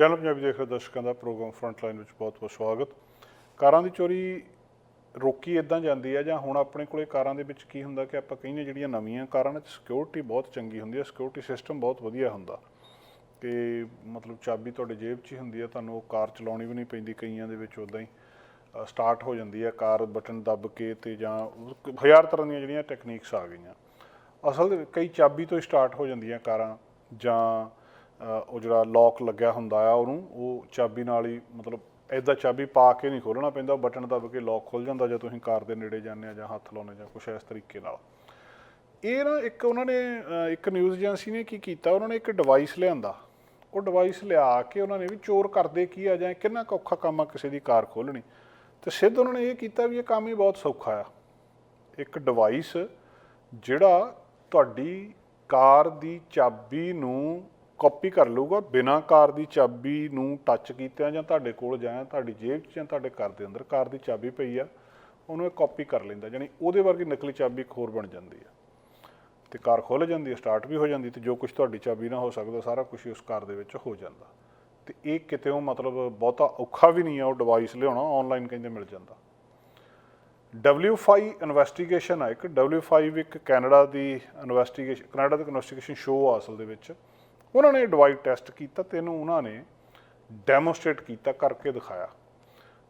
Channel Punjabi ਦੇਖ ਰਹੇ ਦਰਸ਼ਕਾਂ ਦਾ ਪ੍ਰੋਗਰਾਮ ਫਰੰਟਲਾਈਨ ਵਿੱਚ ਬਹੁਤ-ਬਹੁਤ ਸਵਾਗਤ। ਕਾਰਾਂ ਦੀ ਚੋਰੀ ਰੋਕੀ ਇਦਾਂ ਜਾਂਦੀ ਹੈ ਜਾਂ ਹੁਣ ਆਪਣੇ ਕੋਲੇ ਕਾਰਾਂ ਦੇ ਵਿੱਚ ਕੀ ਹੁੰਦਾ ਕਿ ਆਪਾਂ ਕਹਿੰਦੇ ਜਿਹੜੀਆਂ ਨਵੀਆਂ ਕਾਰਾਂ ਨੇ ਸਿਕਿਉਰਿਟੀ ਬਹੁਤ ਚੰਗੀ ਹੁੰਦੀ ਹੈ ਸਿਕਿਉਰਿਟੀ ਸਿਸਟਮ ਬਹੁਤ ਵਧੀਆ ਹੁੰਦਾ। ਕਿ ਮਤਲਬ ਚਾਬੀ ਤੁਹਾਡੇ ਜੇਬ 'ਚ ਹੀ ਹੁੰਦੀ ਹੈ, ਤੁਹਾਨੂੰ ਉਹ ਕਾਰ ਚਲਾਉਣੀ ਵੀ ਨਹੀਂ ਪੈਂਦੀ ਕਈਆਂ ਦੇ ਵਿੱਚ ਉਦਾਂ ਹੀ ਸਟਾਰਟ ਹੋ ਜਾਂਦੀ ਹੈ, ਕਾਰ ਬਟਨ ਦੱਬ ਕੇ ਤੇ ਜਾਂ ਹਜ਼ਾਰ ਤਰ੍ਹਾਂ ਦੀਆਂ ਜਿਹੜੀਆਂ ਟੈਕਨੀਕਸ ਆ ਗਈਆਂ। ਅਸਲ ਕਈ ਚਾਬੀ ਤੋਂ ਸਟਾਰਟ ਹੋ ਜਾਂਦੀਆਂ ਕਾਰਾਂ ਜਾਂ ਉਹ ਜਿਹੜਾ ਲੌਕ ਲੱਗਿਆ ਹੁੰਦਾ ਆ ਉਹਨੂੰ, ਉਹ ਚਾਬੀ ਨਾਲ ਹੀ ਮਤਲਬ ਐਦਾਂ ਚਾਬੀ ਪਾ ਕੇ ਨਹੀਂ ਖੋਲਣਾ ਪੈਂਦਾ ਬਟਨ ਦੱਬ ਕੇ ਲੌਕ ਖੁੱਲ ਜਾਂਦਾ ਜਦੋਂ ਤੁਸੀਂ ਕਾਰ ਦੇ ਨੇੜੇ ਜਾਂਦੇ ਆ ਜਾਂ ਹੱਥ ਲਾਉਂਦੇ ਜਾਂ ਕੁਛ ਇਸ ਤਰੀਕੇ ਨਾਲ। ਇਹ ਨਾ ਇੱਕ ਉਹਨਾਂ ਨੇ ਇੱਕ ਨਿਊਜ਼ ਏਜੰਸੀ ਨੇ ਕੀ ਕੀਤਾ, ਉਹਨਾਂ ਨੇ ਇੱਕ ਡਿਵਾਈਸ ਲਿਆਂਦਾ। ਉਹ ਡਿਵਾਈਸ ਲਿਆ ਕੇ ਉਹਨਾਂ ਨੇ ਵੀ ਚੋਰ ਕਰਦੇ ਕੀ ਆ ਜਾਂ ਕਿੰਨਾ ਕੁ ਔਖਾ ਕੰਮ ਆ ਕਿਸੇ ਦੀ ਕਾਰ ਖੋਲਣੀ ਤੇ ਸਿੱਧ ਉਹਨਾਂ ਨੇ ਇਹ ਕੀਤਾ ਵੀ ਇਹ ਕੰਮ ਹੀ ਬਹੁਤ ਸੌਖਾ ਆ। ਇੱਕ ਡਿਵਾਈਸ ਜਿਹੜਾ ਤੁਹਾਡੀ ਕਾਰ ਦੀ ਚਾਬੀ ਨੂੰ ਕਾਪੀ ਕਰ ਲਊਗਾ, ਬਿਨਾਂ ਕਾਰ ਦੀ ਚਾਬੀ ਨੂੰ ਟੱਚ ਕੀਤਿਆਂ ਜਾਂ ਤੁਹਾਡੇ ਕੋਲ ਜਾਂ ਤੁਹਾਡੀ ਜੇਬ 'ਚ ਜਾਂ ਤੁਹਾਡੇ ਘਰ ਦੇ ਅੰਦਰ ਕਾਰ ਦੀ ਚਾਬੀ ਪਈ ਆ, ਉਹਨੂੰ ਇਹ ਕਾਪੀ ਕਰ ਲੈਂਦਾ, ਯਾਨੀ ਉਹਦੇ ਵਰਗੀ ਨਕਲੀ ਚਾਬੀ ਇੱਕ ਹੋਰ ਬਣ ਜਾਂਦੀ ਆ। ਤੇ ਕਾਰ ਖੁੱਲ ਜਾਂਦੀ ਹੈ ਸਟਾਰਟ ਵੀ ਹੋ ਜਾਂਦੀ ਤੇ ਜੋ ਕੁਝ ਤੁਹਾਡੀ ਚਾਬੀ ਨਾਲ ਹੋ ਸਕਦਾ, ਸਾਰਾ ਕੁਝ ਉਸ ਕਾਰ ਦੇ ਵਿੱਚ ਹੋ ਜਾਂਦਾ। ਤੇ ਇਹ ਕਿਤੇ ਮਤਲਬ ਬਹੁਤਾ ਔਖਾ ਵੀ ਨਹੀਂ ਆ, ਉਹ ਡਿਵਾਈਸ ਲਿਆਉਣਾ ਆਨਲਾਈਨ ਕਹਿੰਦੇ ਮਿਲ ਜਾਂਦਾ। W5 ਇਨਵੈਸਟੀਗੇਸ਼ਨ ਆ ਇੱਕ W5 ਇੱਕ ਕੈਨੇਡਾ ਦੀ ਇਨਵੈਸਟੀਗੇਸ਼ਨ ਕੈਨੇਡਾ ਦਾ ਇਨਵੈਸਟੀਗੇਸ਼ਨ ਸ਼ੋਅ ਆ ਅਸਲ ਦੇ ਵਿੱਚ। ਉਹਨਾਂ ਨੇ ਡਿਵਾਈਸ ਟੈਸਟ ਕੀਤਾ ਤੇ ਇਹਨੂੰ ਉਹਨਾਂ ਨੇ ਡੈਮੋਸਟ੍ਰੇਟ ਕੀਤਾ, ਕਰਕੇ ਦਿਖਾਇਆ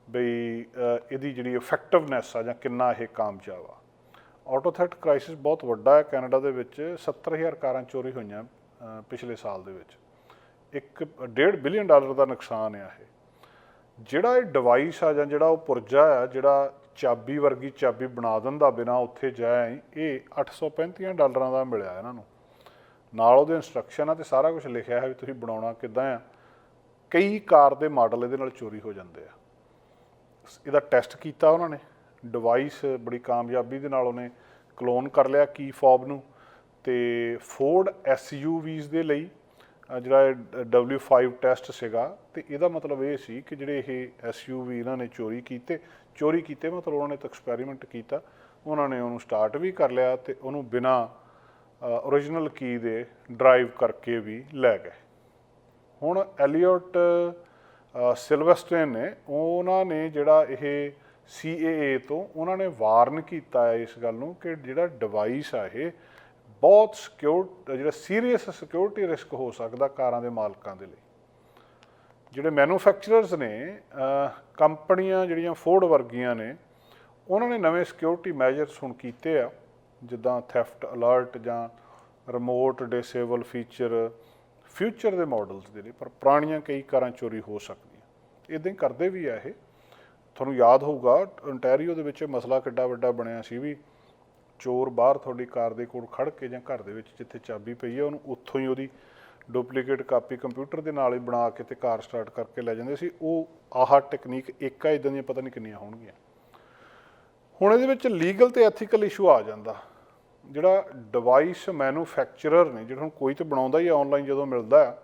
ਬਈ ਇਹਦੀ ਜਿਹੜੀ ਇਫੈਕਟਿਵਨੈਸ ਆ ਜਾਂ ਕਿੰਨਾ ਇਹ ਕਾਮਯਾਬ ਆ। ਆਟੋ ਕ੍ਰਾਈਸਿਸ ਬਹੁਤ ਵੱਡਾ ਹੈ ਕੈਨੇਡਾ ਦੇ ਵਿੱਚ 70000 ਕਾਰਾਂ ਚੋਰੀ ਹੋਈਆਂ ਪਿਛਲੇ ਸਾਲ ਦੇ ਵਿੱਚ। ਇੱਕ 1.5 ਬਿਲੀਅਨ ਡਾਲਰ ਦਾ ਨੁਕਸਾਨ ਆ ਇਹ। ਜਿਹੜਾ ਇਹ ਡਿਵਾਈਸ ਆ ਜਾਂ ਜਿਹੜਾ ਉਹ ਪੁਰਜਾ ਆ, ਜਿਹੜਾ ਚਾਬੀ ਵਰਗੀ ਚਾਬੀ ਬਣਾ ਦਿੰਦਾ ਬਿਨਾ ਉੱਥੇ ਜਾਏ, ਇਹ 835 ਡਾਲਰਾਂ ਦਾ ਮਿਲਿਆ ਇਹਨਾਂ ਨੂੰ। ਨਾਲ ਉਹਦੇ ਇਨਸਟਰਕਸ਼ਨ ਆ ਤੇ ਸਾਰਾ ਕੁਝ ਲਿਖਿਆ ਹੈ ਵੀ ਤੁਸੀਂ ਬਣਾਉਣਾ ਕਿੱਦਾਂ ਆ। ਕਈ ਕਾਰ ਦੇ ਮਾਡਲ ਇਹਦੇ ਨਾਲ ਚੋਰੀ ਹੋ ਜਾਂਦੇ ਆ। ਇਹਦਾ ਟੈਸਟ ਕੀਤਾ ਉਹਨਾਂ ਨੇ। ਡਿਵਾਈਸ ਬੜੀ ਕਾਮਯਾਬੀ ਦੇ ਨਾਲ ਉਹਨੇ ਕਲੋਨ ਕਰ ਲਿਆ ਕੀ ਫੌਬ ਨੂੰ। ਤੇ ਫੋਰਡ ਐਸਯੂਵੀਜ਼ ਦੇ ਲਈ ਜਿਹੜਾ ਇਹ W5 ਟੈਸਟ ਸੀਗਾ, ਤੇ ਇਹਦਾ ਮਤਲਬ ਇਹ ਸੀ ਕਿ ਜਿਹੜੇ ਇਹ ਐਸਯੂਵੀ ਇਹਨਾਂ ਨੇ ਚੋਰੀ ਕੀਤੇ ਚੋਰੀ ਕੀਤੇ ਮਤਲਬ ਉਹਨਾਂ ਨੇ ਇੱਕ ਐਕਸਪੈਰੀਮੈਂਟ ਕੀਤਾ। ਉਹਨਾਂ ਨੇ ਉਹਨੂੰ ਸਟਾਰਟ ਵੀ ਕਰ ਲਿਆ ਤੇ ਉਹਨੂੰ ਬਿਨਾ ਓਰੀਜਨਲ ਕੀ ਦੇ ਡਰਾਈਵ ਕਰਕੇ ਵੀ ਲੈ ਗਏ। ਹੁਣ ਐਲੀਓਟ ਸਿਲਵਸਟਨ ਨੇ, ਉਹਨਾਂ ਨੇ ਜਿਹੜਾ ਇਹ CAA ਤੋਂ ਉਹਨਾਂ ਨੇ ਵਾਰਨ ਕੀਤਾ ਹੈ ਇਸ ਗੱਲ ਨੂੰ ਕਿ ਜਿਹੜਾ ਡਿਵਾਈਸ ਆ ਇਹ ਬਹੁਤ ਸਿਕਿਉਰ ਜਿਹੜਾ ਸੀਰੀਅਸ ਸਿਕਿਉਰਿਟੀ ਰਿਸਕ ਹੋ ਸਕਦਾ ਕਾਰਾਂ ਦੇ ਮਾਲਕਾਂ ਦੇ ਲਈ। ਜਿਹੜੇ ਮੈਨੂਫੈਕਚਰਰਸ ਨੇ ਕੰਪਨੀਆਂ ਜਿਹੜੀਆਂ ਫੋਰਡ ਵਰਗੀਆਂ ਨੇ, ਉਹਨਾਂ ਨੇ ਨਵੇਂ ਸਿਕਿਉਰਿਟੀ ਮੈਜਰਸ ਹੁਣ ਕੀਤੇ ਆ। ਜਿੱਦਾਂ ਥੈਫਟ ਅਲਰਟ ਜਾਂ ਰਿਮੋਟ ਡਿਸੇਬਲ ਫੀਚਰ ਫਿਊਚਰ ਦੇ ਮਾਡਲਸ ਦੇ ਨੇ ਪਰ ਪੁਰਾਣੀਆਂ ਕਈ ਕਾਰਾਂ ਚੋਰੀ ਹੋ ਸਕਦੀਆਂ। ਇਦਾਂ ਹੀ ਕਰਦੇ ਵੀ ਆ ਇਹ। ਤੁਹਾਨੂੰ ਯਾਦ ਹੋਊਗਾ ਅੰਟੈਰੀਓ ਦੇ ਵਿੱਚ ਮਸਲਾ ਕਿੱਡਾ ਵੱਡਾ ਬਣਿਆ ਸੀ ਵੀ ਚੋਰ ਬਾਹਰ ਤੁਹਾਡੀ ਕਾਰ ਦੇ ਕੋਲ ਖੜ ਕੇ ਜਾਂ ਘਰ ਦੇ ਵਿੱਚ ਜਿੱਥੇ ਚਾਬੀ ਪਈ ਹੈ ਉਹਨੂੰ ਉੱਥੋਂ ਹੀ ਉਹਦੀ ਡੁਪਲੀਕੇਟ ਕਾਪੀ ਕੰਪਿਊਟਰ ਦੇ ਨਾਲ ਹੀ ਬਣਾ ਕੇ ਤੇ ਕਾਰ ਸਟਾਰਟ ਕਰਕੇ ਲੈ ਜਾਂਦੇ ਸੀ। ਉਹ ਆਹ ਟੈਕਨੀਕ ਇੱਕ ਆ ਇਦਾਂ ਦੀਆਂ ਪਤਾ ਨਹੀਂ ਕਿੰਨੀਆਂ ਹੋਣਗੀਆਂ। ਹੁਣ ਇਹਦੇ ਵਿੱਚ ਲੀਗਲ ਤੇ ਐਥੀਕਲ ਇਸ਼ੂ ਆ ਜਾਂਦਾ। ਜਿਹੜਾ ਡਿਵਾਈਸ ਮੈਨੂਫੈਕਚਰਰ ਨੇ, ਜਿਹੜਾ ਹੁਣ ਕੋਈ ਤੇ ਬਣਾਉਂਦਾ ਹੀ ਆਨਲਾਈਨ ਜਦੋਂ ਮਿਲਦਾ ਆ,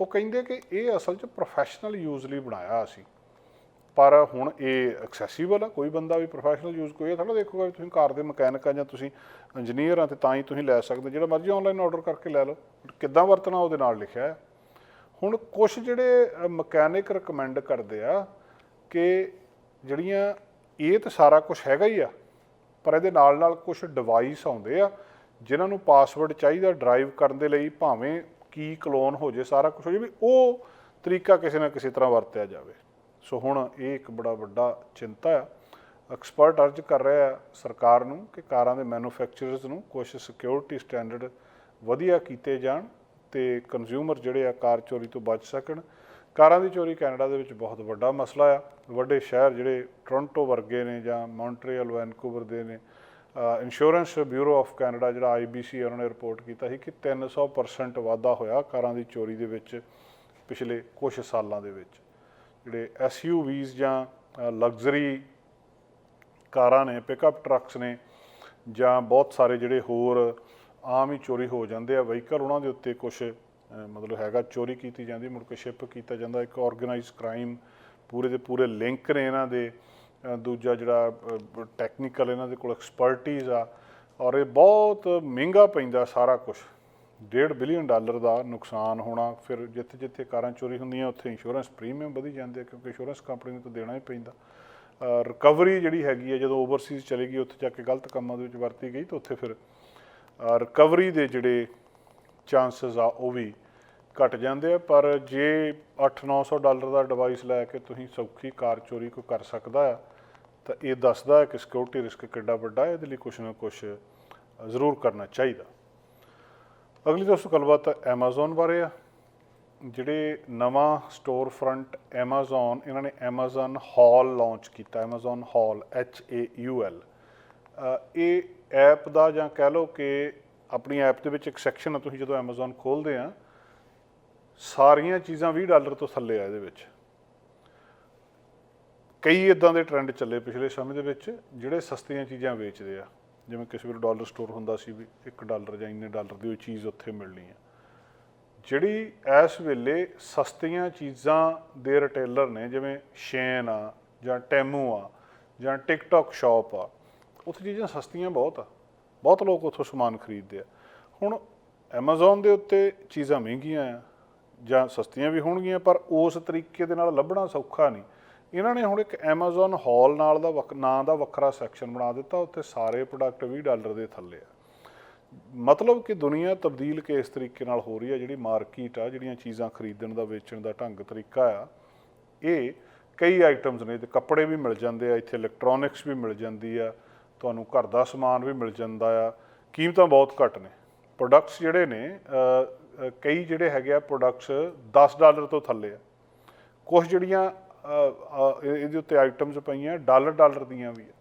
ਉਹ ਕਹਿੰਦੇ ਕਿ ਇਹ ਅਸਲ 'ਚ ਪ੍ਰੋਫੈਸ਼ਨਲ ਯੂਜ਼ ਲਈ ਬਣਾਇਆ ਅਸੀਂ। ਪਰ ਹੁਣ ਇਹ ਐਕਸੈਸਿਬਲ ਆ, ਕੋਈ ਬੰਦਾ ਵੀ ਪ੍ਰੋਫੈਸ਼ਨਲ ਯੂਜ਼ ਕੋਈ ਥੋੜਾ ਦੇਖੂਗਾ ਵੀ ਤੁਸੀਂ ਕਾਰ ਦੇ ਮਕੈਨਿਕ ਆ ਜਾਂ ਤੁਸੀਂ ਇੰਜੀਨੀਅਰ ਆ ਤੇ ਤਾਂ ਹੀ ਤੁਸੀਂ ਲੈ ਸਕਦੇ, ਜਿਹੜਾ ਮਰਜ਼ੀ ਆਨਲਾਈਨ ਆਰਡਰ ਕਰਕੇ ਲੈ ਲਓ, ਕਿੱਦਾਂ ਵਰਤਣਾ ਉਹਦੇ ਨਾਲ ਲਿਖਿਆ ਹੈ ਹੁਣ ਕੁਝ ਜਿਹੜੇ ਮਕੈਨਿਕ ਰეკਮੈਂਡ ਕਰਦੇ ਆ ਕਿ ਜਿਹੜੀਆਂ, ਇਹ ਤਾਂ ਸਾਰਾ ਕੁਝ ਹੈਗਾ ਹੀ ਆ ਪਰ ਇਹਦੇ ਨਾਲ ਨਾਲ ਕੁਝ ਡਿਵਾਈਸ ਆਉਂਦੇ ਆ, ਜਿਨ੍ਹਾਂ ਨੂੰ ਪਾਸਵਰਡ ਚਾਹੀਦਾ ਡਰਾਈਵ ਕਰਨ ਦੇ ਲਈ ਭਾਵੇਂ ਕੀ ਕਲੋਨ ਹੋ ਜੇ, ਸਾਰਾ ਕੁਝ ਹੋ ਜੇ, ਵੀ ਉਹ ਤਰੀਕਾ ਕਿਸੇ ਨਾ ਕਿਸੇ ਤਰ੍ਹਾਂ ਵਰਤਿਆ ਜਾਵੇ। ਸੋ ਹੁਣ ਇਹ ਇੱਕ ਬੜਾ ਵੱਡਾ ਚਿੰਤਾ ਆ। ਐਕਸਪਰਟ ਅਰਜ ਕਰ ਰਿਹਾ ਹੈ ਸਰਕਾਰ ਨੂੰ ਕਿ ਕਾਰਾਂ ਦੇ ਮੈਨੂਫੈਕਚਰਰਸ ਨੂੰ ਕੁਝ ਸਿਕਿਉਰਿਟੀ ਸਟੈਂਡਰਡ ਵਧੀਆ ਕੀਤੇ ਜਾਣ ਤੇ ਕੰਜ਼ਿਊਮਰ ਜਿਹੜੇ ਆ ਕਾਰ ਚੋਰੀ ਤੋਂ ਬਚ ਸਕਣ। ਕਾਰਾਂ ਦੀ ਚੋਰੀ ਕੈਨੇਡਾ ਦੇ ਵਿੱਚ ਬਹੁਤ ਵੱਡਾ ਮਸਲਾ ਆ। ਵੱਡੇ ਸ਼ਹਿਰ ਜਿਹੜੇ ਟੋਰਾਂਟੋ ਵਰਗੇ ਨੇ ਜਾਂ ਮੌਂਟਰੀਅਲ, ਵੈਨਕੂਵਰ ਦੇ ਨੇ ਇੰਸ਼ੋਰੈਂਸ ਬਿਊਰੋ ਆਫ ਕੈਨੇਡਾ ਜਿਹੜਾ ਆਈਬੀਸੀ ਉਹਨਾਂ ਨੇ ਰਿਪੋਰਟ ਕੀਤਾ ਸੀ ਕਿ 300% ਵਾਧਾ ਹੋਇਆ ਕਾਰਾਂ ਦੀ ਚੋਰੀ ਦੇ ਵਿੱਚ ਪਿਛਲੇ ਕੁਝ ਸਾਲਾਂ ਦੇ ਵਿੱਚ। ਜਿਹੜੇ ਐਸਯੂਵੀਜ਼ ਜਾਂ ਲਗਜ਼ਰੀ ਕਾਰਾਂ ਨੇ, ਪਿਕਅਪ ਟਰੱਕਸ ਨੇ ਜਾਂ ਬਹੁਤ ਸਾਰੇ ਜਿਹੜੇ ਹੋਰ ਆਮ ਹੀ ਚੋਰੀ ਹੋ ਜਾਂਦੇ ਆ ਵਹੀਕਲ, ਉਹਨਾਂ ਦੇ ਉੱਤੇ ਕੁਝ ਮਤਲਬ ਹੈਗਾ, ਚੋਰੀ ਕੀਤੀ ਜਾਂਦੀ, ਮੁੜ ਕੇ ਸ਼ਿਪ ਕੀਤਾ ਜਾਂਦਾ, ਇੱਕ ਆਰਗੇਨਾਈਜ਼ ਕ੍ਰਾਈਮ ਪੂਰੇ ਦੇ ਪੂਰੇ ਲਿੰਕ ਨੇ ਇਹਨਾਂ ਦੇ। ਦੂਜਾ ਜਿਹੜਾ ਟੈਕਨੀਕਲ ਇਹਨਾਂ ਦੇ ਕੋਲ ਐਕਸਪਰਟਿਜ਼ ਆ, ਔਰ ਇਹ ਬਹੁਤ ਮਹਿੰਗਾ ਪੈਂਦਾ ਸਾਰਾ ਕੁਝ 1.5 ਬਿਲੀਅਨ ਡਾਲਰ ਦਾ ਨੁਕਸਾਨ ਹੋਣਾ, ਫਿਰ ਜਿੱਥੇ ਜਿੱਥੇ ਕਾਰਾਂ ਚੋਰੀ ਹੁੰਦੀਆਂ, ਉੱਥੇ ਇੰਸ਼ੋਰੈਂਸ ਪ੍ਰੀਮੀਅਮ ਵਧੀ ਜਾਂਦੇ ਆ, ਕਿਉਂਕਿ ਇੰਸ਼ੋਰੈਂਸ ਕੰਪਨੀ ਨੂੰ ਤਾਂ ਦੇਣਾ ਹੀ ਪੈਂਦਾ। ਰਿਕਵਰੀ ਜਿਹੜੀ ਹੈਗੀ ਹੈ ਜਦੋਂ ਓਵਰਸੀਜ਼ ਚਲੀ ਗਈ, ਉੱਥੇ ਜਾ ਕੇ ਗਲਤ ਕੰਮਾਂ ਦੇ ਵਿੱਚ ਵਰਤੀ ਗਈ, ਤਾਂ ਉੱਥੇ ਫਿਰ ਰਿਕਵਰੀ ਦੇ ਜਿਹੜੇ ਚਾਂਸਸ ਆ, ਉਹ ਵੀ ਘਟ ਜਾਂਦੇ ਆ, ਪਰ ਜੇ 8-900 ਡਾਲਰ ਦਾ ਡਿਵਾਈਸ ਲੈ ਕੇ ਤੁਸੀਂ ਸੌਖੀ ਕਾਰ ਚੋਰੀ ਕੋ ਕਰ ਸਕਦਾ ਆ, ਤਾਂ ਇਹ ਦੱਸਦਾ ਹੈ ਕਿ ਸਿਕਿਉਰਿਟੀ ਰਿਸਕ ਕਿੱਡਾ ਵੱਡਾ ਹੈ, ਇਹਦੇ ਲਈ ਕੁਝ ਨਾ ਕੁਝ ਜ਼ਰੂਰ ਕਰਨਾ ਚਾਹੀਦਾ। ਅਗਲੀ ਦੋਸਤੋ, ਗੱਲਬਾਤ Amazon ਬਾਰੇ ਆ। ਜਿਹੜੇ ਨਵਾਂ ਸਟੋਰ ਫਰੰਟ Amazon, ਇਹਨਾਂ ਨੇ Amazon Hall ਲਾਂਚ ਕੀਤਾ, Amazon Hall, H A U L ਇਹ ਐਪ ਦਾ ਜਾਂ ਕਹਿ ਲਓ ਕਿ ਆਪਣੀ ਐਪ ਦੇ ਵਿੱਚ ਇੱਕ ਸੈਕਸ਼ਨ ਆ, ਤੁਸੀਂ ਜਦੋਂ Amazon ਖੋਲਦੇ ਆ ਸਾਰੀਆਂ ਚੀਜ਼ਾਂ 20 ਡਾਲਰ ਤੋਂ ਥੱਲੇ ਆ ਇਹਦੇ ਵਿੱਚ। ਕਈ ਇਦਾਂ ਦੇ ਟ੍ਰੈਂਡ ਚੱਲੇ ਪਿਛਲੇ ਸਮੇਂ ਦੇ ਵਿੱਚ, ਜਿਹੜੇ ਸਸਤੀਆਂ ਚੀਜ਼ਾਂ ਵੇਚਦੇ ਆ। ਜਿਵੇਂ ਕਿਸੇ ਵੇਲੇ ਡਾਲਰ ਸਟੋਰ ਹੁੰਦਾ ਸੀ ਵੀ 1 ਡਾਲਰ ਜਾਂ ਇੰਨੇ ਡਾਲਰ ਦੀ ਉਹ ਚੀਜ਼ ਉੱਥੇ ਮਿਲਣੀ ਆ। ਜਿਹੜੀ ਇਸ ਵੇਲੇ ਸਸਤੀਆਂ ਚੀਜ਼ਾਂ ਦੇ ਰਿਟੇਲਰ ਨੇ, ਜਿਵੇਂ ਸ਼ੇਨ ਆ ਜਾਂ ਟੈਮੂ ਆ ਜਾਂ ਟਿਕਟੌਕ ਸ਼ਾਪ ਆ, ਉੱਥੇ ਚੀਜ਼ਾਂ ਸਸਤੀਆਂ ਬਹੁਤ ਆ। ਬਹੁਤ ਲੋਕ ਉੱਥੋਂ ਸਮਾਨ ਖਰੀਦਦੇ ਆ। ਹੁਣ Amazon ਦੇ ਉੱਤੇ ਚੀਜ਼ਾਂ ਮਹਿੰਗੀਆਂ ਆ। ਜਾਂ ਸਸਤੀਆਂ ਵੀ ਹੋਣਗੀਆਂ, ਪਰ ਉਸ ਤਰੀਕੇ ਦੇ ਨਾਲ ਲੱਭਣਾ ਸੌਖਾ ਨਹੀਂ। ਇਹਨਾਂ ਨੇ ਹੁਣ ਇੱਕ Amazon Hall ਨਾਲ ਦਾ ਵੱਖ- ਨਾਂ ਦਾ ਵੱਖਰਾ ਸੈਕਸ਼ਨ ਬਣਾ ਦਿੱਤਾ, ਉੱਥੇ ਸਾਰੇ ਪ੍ਰੋਡਕਟ 20 ਡਾਲਰ ਦੇ ਥੱਲੇ ਆ। ਮਤਲਬ ਕਿ ਦੁਨੀਆ ਤਬਦੀਲ ਕੇ ਇਸ ਤਰੀਕੇ ਨਾਲ ਹੋ ਰਹੀ ਹੈ, ਜਿਹੜੀ ਮਾਰਕੀਟ ਆ, ਜਿਹੜੀਆਂ ਚੀਜ਼ਾਂ ਖਰੀਦਣ ਦਾ, ਵੇਚਣ ਦਾ ਢੰਗ, ਤਰੀਕਾ ਆ, ਇਹ ਕਈ ਆਈਟਮਸ ਨੇ। ਤੇ ਕੱਪੜੇ ਵੀ ਮਿਲ ਜਾਂਦੇ ਆ, ਇੱਥੇ ਇਲੈਕਟ੍ਰੋਨਿਕਸ ਵੀ ਮਿਲ ਜਾਂਦੀ ਆ, ਤੁਹਾਨੂੰ ਘਰ ਦਾ ਸਮਾਨ ਵੀ ਮਿਲ ਜਾਂਦਾ ਆ। ਕੀਮਤਾਂ ਬਹੁਤ ਘੱਟ ਨੇ। ਪ੍ਰੋਡਕਟਸ ਜਿਹੜੇ ਨੇ ਕਈ ਜਿਹੜੇ ਹੈਗੇ ਆ ਪ੍ਰੋਡਕਟਸ 10 ਡਾਲਰ ਤੋਂ ਥੱਲੇ ਆ। ਕੁਝ ਜਿਹੜੀਆਂ ਇਹਦੇ ਉੱਤੇ ਆਈਟਮਸ ਪਈਆਂ, ਡਾਲਰ ਡਾਲਰ ਦੀਆਂ ਵੀ ਆ।